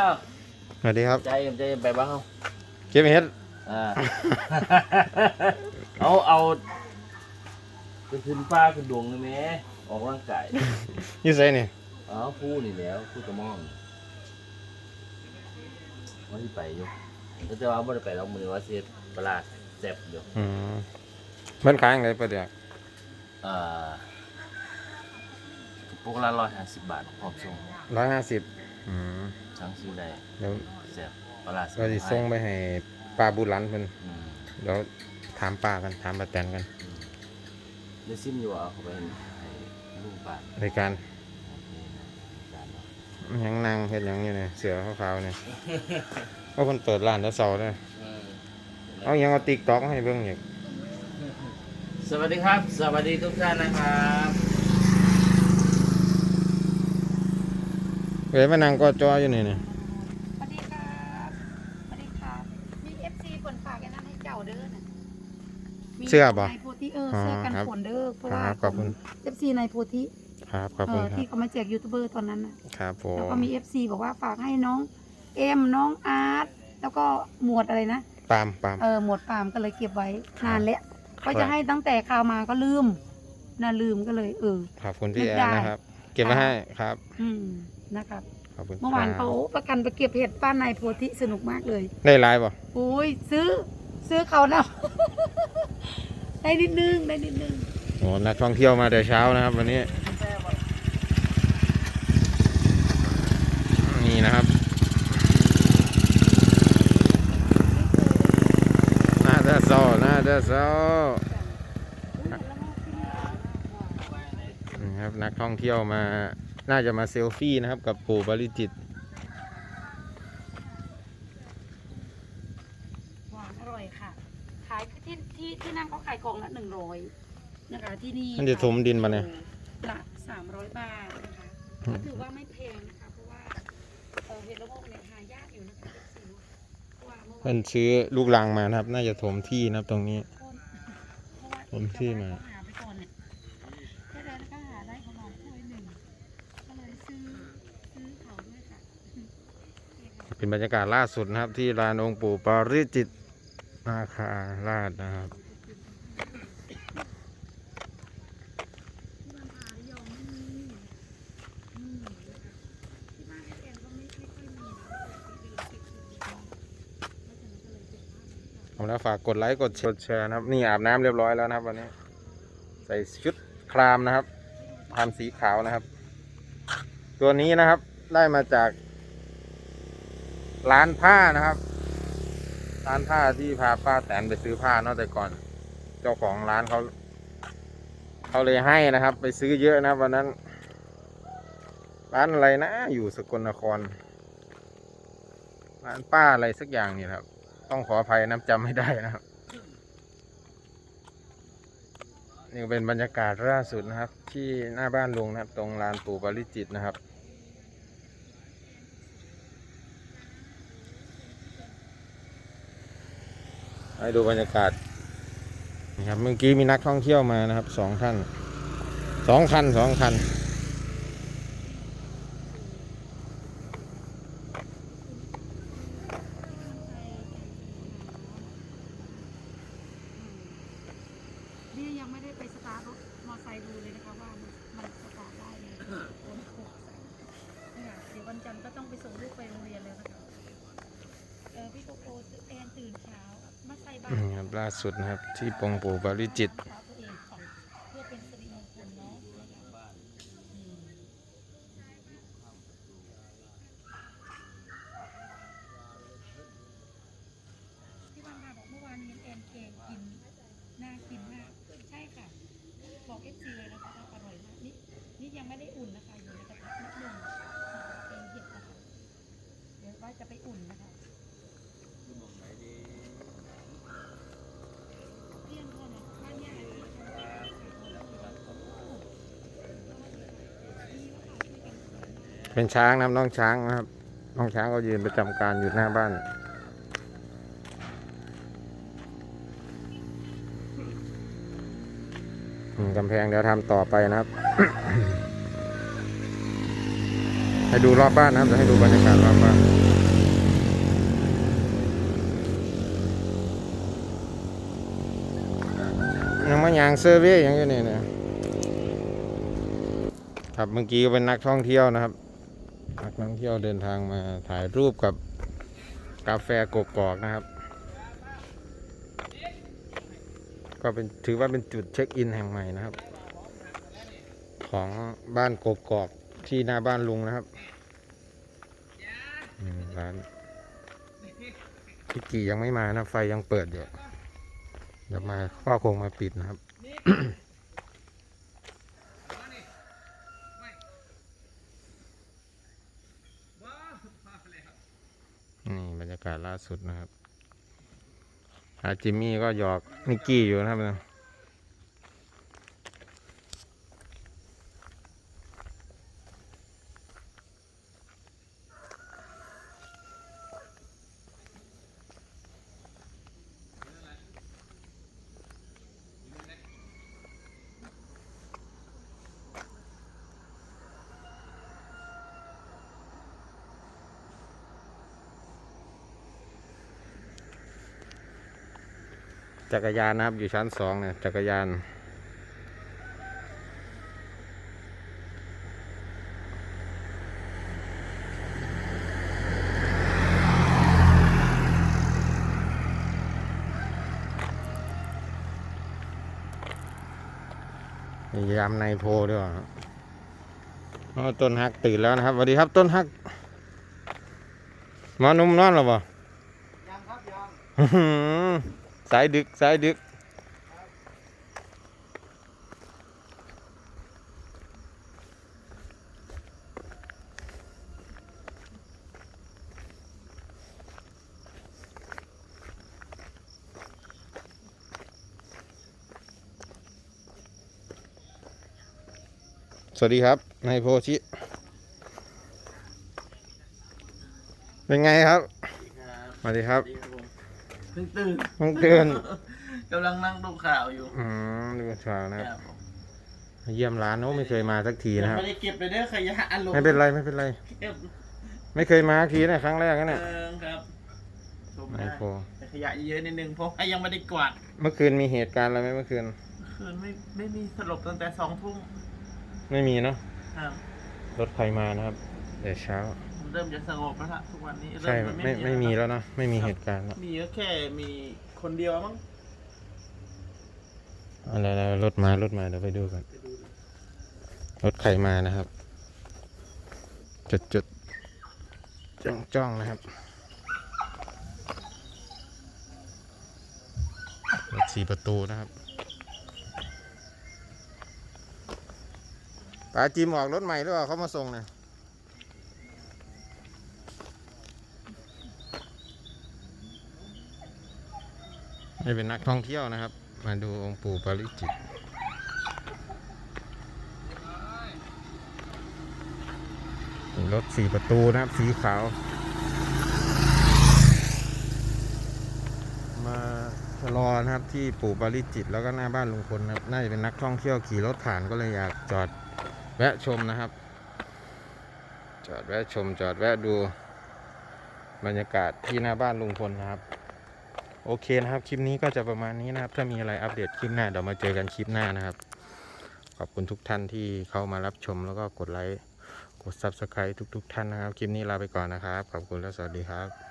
อ้าวสวัสดีครับ ใจเย็นใจเย็นไปบ้างเก็บเห็ดอ่าเอาเอาไปขึ้นฟ้าขึ้นดวงเลยแม่ออกร่างกายอยูไซนี่อ๋อพูดนี่แหล้วพูดกระหม่อมว่าที่ไปอยู่แล้วแต่ว่าไม่ได้ไปแล้วมือว่าเสียปลาแซ่บอยู่อืมเพิ่นขายอย่างไรประเดี๋ยวอ่าพวกละร้อยห้าสิบบาทพร้อมส่งร้อยห้าสิบอืม ทั้งซื้อได้เดี๋ยวแซ่บปลาเราจะส่งไปให้ป้าบุรันเพิ่นอืมเดี๋ยวถามป้ากันถามป้าแตนกันอืมเดี๋ยวซิมอยู่เอาเขาไปให้ลูกบ้านในการโอเคนะการเนาะหยังนางเฮ็ดหยังอยู่เนี่ยเสือขาวๆเนี่ยว่าเพิ่นเปิดร้านแล้วเสาร์เลยเอาหยังเอาติ๊กต็อกให้เบิ่งอีก สวัสดีครับ สวัสดีทุกท่านนะครับ เฮ้ยมานั่งก็จออยู่นี่นี่สวัสดีครับสวัสดีครับ มีเอฟซีผลฝากกันนั้นให้เจ้าเด้อนะมีเสื้อบ่ ในโพธิเออเสื้อกันครับฝนเด้อเพราะคว่ารับขอบคุณเอฟซีในโพธิครับขอบเอคุณอครัที่บเขามาแจกยูทูบเบอร์ตอนนั้นนะครับผมแล้วก็มีเอฟซีบอกว่าฝากให้น้องเอ็มน้องอาร์ตแล้วก็หมวดอะไรนะ ปาล์มปาล์ม เออหมวดปาล์มก็เลยเก็บไว้ครับนานแล้วก็ครัจะบ ให้ตั้งแต่ข่าวมาก็ลืมน่าลืมก็เลยเออ ขอบคุณพี่นึกแอได้นนะครับ เก็บไว้ให้ครับ อืม นะครับขอบคุณเมื่อวานครับเขาประกันไปเก็บเห็ดป้านในโพธิสนุกมากเลย ได้ไลน์ป่ะอุ้ยซื้อซื้อเขานะได้นิดนึงได้นิดนึงโอ้นักท่องเที่ยวมาแต่เช้านะครับ วันนี้ นี่นะครับน่าจะโซน่าจะโซนี่ครับนักท่องเที่ยวมา น่าจะมาเซลฟี่นะครับกับปู่บริจิตรหวานอร่อยค่ะ ขายที่ที่ที่นั่งเขาขายกล่องละหนึ่งร้อยนะคะที่นี่มันจะถมดินมาเนี่ยละสามร้อยบาทนะคะอืมก็ถือว่าไม่แพงนะคะเพราะว่าเออเห็ดละโงกเนี่ยหายากอยู่นะคะเพราะว่าเมื่อวาเพิ่นนซื้อลูกรังมานะครับ น่าจะถมที่นะครับตรงนี้คนเพราะว่าผมที่มา หาไปก่อนเนี่ยแค่นั้นก็หาได้ของน้องถ้วยหนึ่งก็เลยซื้อซื้อเขาด้วยค่ะ เป็นบรรยากาศล่าสุดนะครับ ที่ลานองค์ปู่ปาริจิตนาคาราชนะครับที่บ้านพาระยองไม่มีอืมที่บ้านะที่เอาล้วฉันก็เลยเก็บภาพนี้ก่อนเอาแล้วฝากกดไลค์กดแชร์นะครับ นี่อาบน้ำเรียบร้อยแล้วนะครับ วันนี้ ใส่ชุดครามนะครับครามสีขาวนะครับ ตัวนี้นะครับได้มาจาก ร้านผ้านะครับ ร้านผ้าที่พาป้าแตนไปซื้อผ้าเนอกแต่ก่อน เจ้าของร้านเขาเขาเลยให้นะครับ ไปซื้อเยอะนะวันนั้น ร้านอะไรนะ อยู่สกลนคร ร้านป้าอะไรสักอย่างนี่ครับ ต้องขออภัยนะจำไม่ได้นะครับนี่เป็นบรรยากาศล่าสุดนะครับ ที่หน้าบ้านลุงนะครับ ตรงลานปู่ปาริจิตนะครับ ให้ดูบรรยากาศนะครับเมื่อกี้มีนักท่องเที่ยวมานะครับสองท่านสองคันสองคันนี่ยังไม่ได้ไปสตาร์ทรถมอเตอร์ไซค์ดูเลยนะคะว่ามันมันสตาร์ทได้ไหมโอนหกใส่เนี่ยเดี๋ยววันจันทร์ก็ต้องไปส่งลูกไปโรงเรียนเลยนะคะเออพี่โกโก้แอนตื่นเช้ามาใส่บาตร นี่ครับ ล่าสุดนะครับ ที่ปงปู่ปาริจิต เป็นช้างนะน้องช้างนะครับ น้องช้างก็ยืนประจำการอยู่หน้าบ้าน กำแพงเดี๋ยวทำต่อไปนะครับ ให้ดูรอบบ้านนะครับจะให้ดูบรรยากาศรอบบ้านยังมายางเซอร์วิสอย่างนี้เนี่ยครับเมื่อกี้ก็เป็นนักท่องเที่ยวนะครับ ท่องเที่ยวเดินทางมาถ่ายรูปกับกาแฟกกอกนะครับ ก็เป็นถือว่าเป็นจุดเช็คอินแห่งใหม่นะครับ ของบ้านกกอกที่หน้าบ้านลุงนะครับร้านพี่กียังไม่มานะไฟยังเปิดอยู่เดี๋ยวมาก็คงมาปิดนะครับ นี่บรรยากาศล่าสุดนะครับอาจิมมี่ก็หยอกนิกกี้อยู่นะครับนะ จักรยานนะครับอยู่ชั้นสองเนี่ยจักรยานมียามในโพด้วยวะอ๋อต้นฮักตื่นแล้วนะครับสวัสดีครับ ต้นฮักหมอนุ่มนอนหรอบ่ยังครับยังอื้อหือสายดึกสายดึกสวัสดีครับนายโพชิ เป็นไงครับ สวัสดีครับ เพิ่งตื่นเพิ่งตื่น กำลังนั่งดูข่าวอยู่อืมดูข่าวนะคครัรับบเยี่ยมร้านโอ้ไม่เคยมาสักทีนะครับ ไม่ได้เก็บเลยเด้อขยะอันลงไม่เป็นไรไม่เป็นไร เก็บไม่เคยมาสักทีนะครั้งแรกนะเนี่ยเออครับชมไอได้โฟแต่ขยะเยอะนิดนึงเพราะว่ายังไม่ได้กวาดเมื่อคืนมีเหตุการณ์อะไรไหมเมื่อคืน คืนไม่ไม่มีสลบตั้งแต่สองทุ่มไม่มีเนาะ ครับรถใครมานะครับแต่เช้ามัน เริ่มจะสงบแล้วล่ะทุกวันนี้เริ่ใช่จะไม่ไม่มีแล้วเนาะไม่มีเหตุการณ์แล้วมีก็แค่มีคนเดียวมั้งอะไรอะไรรถมารถมาเดี๋ยวไปดูกันไปดูดิรถใครมานะครับ จุดจุดจ้องจ้องนะครับรถสี่ประตูนะครับปาจิมออกรถใหม่หรือเปล่าเขามาส่งเนี่ย นี่เป็นนักท่องเที่ยวนะครับ มาดูองค์ปู่ปาริจิตรถสี่ประตูนะครับ สีขาว มาชะลอนะครับที่ปู่ปาริจิต แล้วก็หน้าบ้านลุงพลนะครับน่าจะเป็นนักท่องเที่ยวขี่รถผ่านก็เลยอยากจอดแวะชมนะครับ จอดแวะชม จอดแวะดูบรรยากาศที่หน้าบ้านลุงพลนะครับ โอเคนะครับ คลิปนี้ก็จะประมาณนี้นะครับ ถ้ามีอะไรอัปเดตคลิปหน้าเดี๋ยวมาเจอกันคลิปหน้านะครับ ขอบคุณทุกท่านที่เข้ามารับชมแล้วก็กดไลค์ กด subscribe ทุก ๆ ท่านนะครับ คลิปนี้ลาไปก่อนนะครับ ขอบคุณและสวัสดีครับ